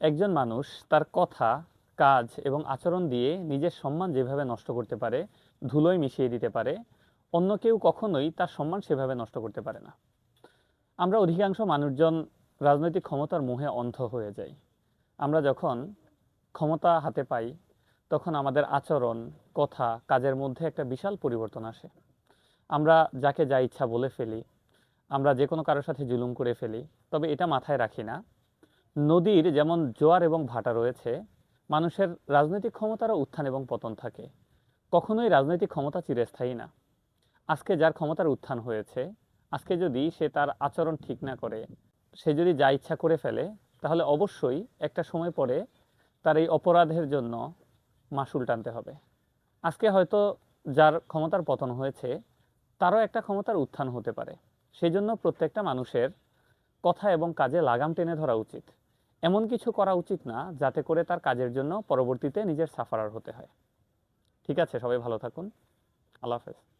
একজন মানুষ তার কথা, কাজ এবং আচরণ দিয়ে নিজের সম্মান যেভাবে নষ্ট করতে পারে, ধুলোয় মিশিয়ে দিতে পারে, অন্য কেউ কখনোই তার সম্মান সেভাবে নষ্ট করতে পারে না। আমরা অধিকাংশ মানুষজন রাজনৈতিক ক্ষমতার মুহে অন্ধ হয়ে যাই। আমরা যখন ক্ষমতা হাতে পাই, তখন আমাদের আচরণ, কথা, কাজের মধ্যে একটা বিশাল পরিবর্তন আসে। আমরা যাকে যা ইচ্ছা বলে ফেলি, আমরা যে কোনো কারোর সাথে জুলুম করে ফেলি, তবে এটা মাথায় রাখি না। নদীর যেমন জোয়ার এবং ভাটা রয়েছে, মানুষের রাজনৈতিক ক্ষমতারও উত্থান এবং পতন থাকে। কখনোই রাজনৈতিক ক্ষমতা চিরস্থায়ী না। আজকে যার ক্ষমতার উত্থান হয়েছে, আজকে যদি সে তার আচরণ ঠিক না করে, সে যদি যা ইচ্ছা করে ফেলে, তাহলে অবশ্যই একটা সময় পরে তার এই অপরাধের জন্য মাসুল টানতে হবে। আজকে হয়তো যার ক্ষমতার পতন হয়েছে, তারও একটা ক্ষমতার উত্থান হতে পারে। সেই জন্য প্রত্যেকটা মানুষের কথা এবং কাজে লাগাম টেনে ধরা উচিত। এমন কিছু করা উচিত না যাতে করে তার কাজের জন্য পরবর্তীতে নিজের সাফারার হতে হয়। ঠিক আছে, সবাই ভালো থাকুন। আল্লাহ হাফেজ।